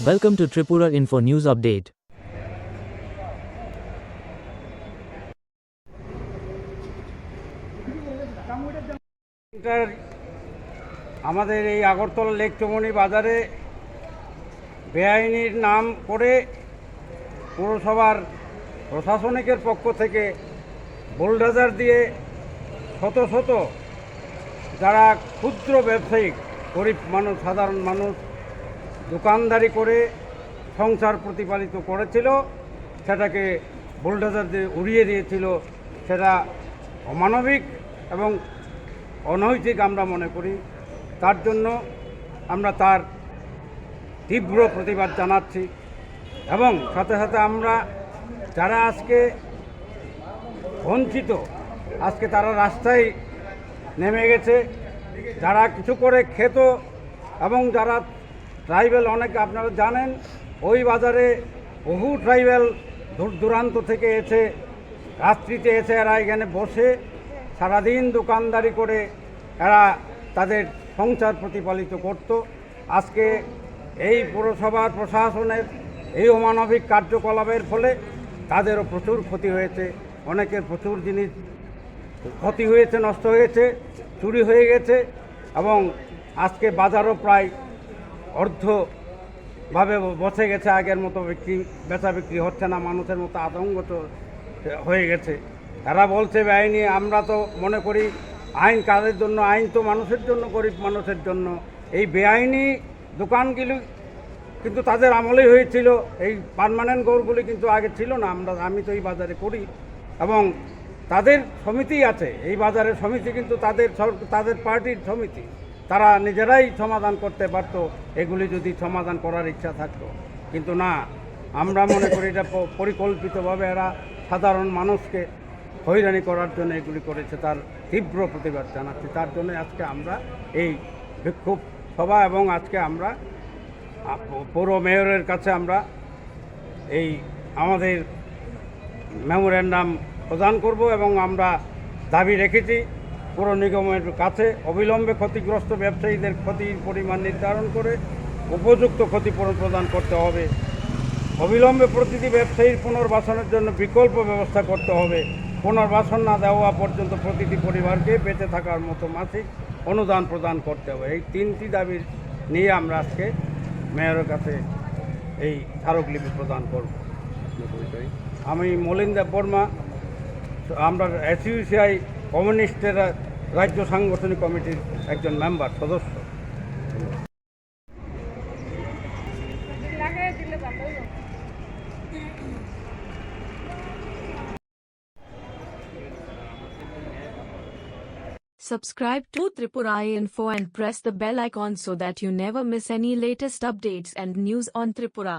Welcome to Tripura Info News Update. আমাদের এই Agartala lake চমনি বাজারে বেআইনির নাম করে পৌরসভার প্রশাসনিকের পক্ষ থেকে বোল্ডাজার দিয়ে শত শত যারা ক্ষুদ্র ব্যবসায়িক, গরিব মানুষ, সাধারণ মানুষ দোকানদারি করে সংসার প্রতিপালিত করেছিল, সেটাকে বোল্ডাজার দিয়ে উড়িয়ে দিয়েছিল। সেটা অমানবিক এবং অনৈতিক আমরা মনে করি। তার জন্য আমরা তার তীব্র প্রতিবাদ জানাচ্ছি এবং সাথে সাথে আমরা যারা আজকে বঞ্চিত, আজকে তারা রাস্তায় নেমে গেছে, যারা কিছু করে খেত এবং যারা ট্রাইবেল অনেক আপনারা জানেন, ওই বাজারে বহু ট্রাইবেল দূর দূরান্ত থেকে এসে, রাত্রিতে এসে এরা এখানে বসে, সারাদিন দোকানদারি করে এরা তাদের সংসার প্রতিপালিত করত। আজকে এই পৌরসভার প্রশাসনের এই অমানবিক কার্যকলাপের ফলে তাদেরও প্রচুর ক্ষতি হয়েছে, অনেকের প্রচুর জিনিস ক্ষতি হয়েছে, নষ্ট হয়েছে, চুরি হয়ে গেছে এবং আজকে বাজারও প্রায় অর্ধভাবে বসে গেছে, আগের মতো বিক্রি, বেচা বিক্রি হচ্ছে না, মানুষের মতো আতঙ্ক হয়ে গেছে। তারা বলছে বেআইনি আমরা তো মনে করি আইন কাদের জন্য? আইন তো মানুষের জন্য, গরিব মানুষের জন্য। এই বেআইনি দোকানগুলি কিন্তু তাদের আমলেই হয়েছিল। এই পার্মানেন্ট গৌরগুলি কিন্তু আগে ছিল না, আমরা, আমি তো এই বাজারে করি। এবং তাদের সমিতি আছে, এই বাজারের সমিতি কিন্তু তাদের তাদের পার্টির সমিতি। তারা নিজেরাই সমাধান করতে পারত, এগুলি যদি সমাধান করার ইচ্ছা থাকতো। কিন্তু না, আমরা মনে করি এটা পরিকল্পিতভাবে এরা সাধারণ মানুষকে হয়রানি করার জন্য এগুলি করেছে, তার তীব্র প্রতিবাদ জানাচ্ছি। তার জন্য আজকে আমরা এই বিক্ষোভ সভা এবং আজকে আমরা পৌর মেয়রের কাছে আমরা এই আমাদের মেমোরেন্ডাম প্রদান করব এবং আমরা দাবি রেখেছি। পৌর নিগমের কাছে অবিলম্বে ক্ষতিগ্রস্ত ব্যবসায়ীদের ক্ষতির পরিমাণ নির্ধারণ করে উপযুক্ত ক্ষতিপূরণ প্রদান করতে হবে। অবিলম্বে প্রতিটি ব্যবসায়ীর পুনর্বাসনের জন্য বিকল্প ব্যবস্থা করতে হবে। পুনর্বাসন না দেওয়া পর্যন্ত প্রতিটি পরিবারকে বেঁচে থাকার মতো মাসিক অনুদান প্রদান করতে হবে। এই তিনটি দাবি নিয়ে আমরা আজকে মেয়রের কাছে এই স্মারকলিপি প্রদান করব। আমি মলিন দেব বর্মা, আমরা এসইউসিআই কমিউনিস্টের রাজ্য সাংগঠনিক কমিটির একজন মেম্বার সদস্য Subscribe to Tripura Info and press the bell icon so that you never miss any latest updates and news on Tripura.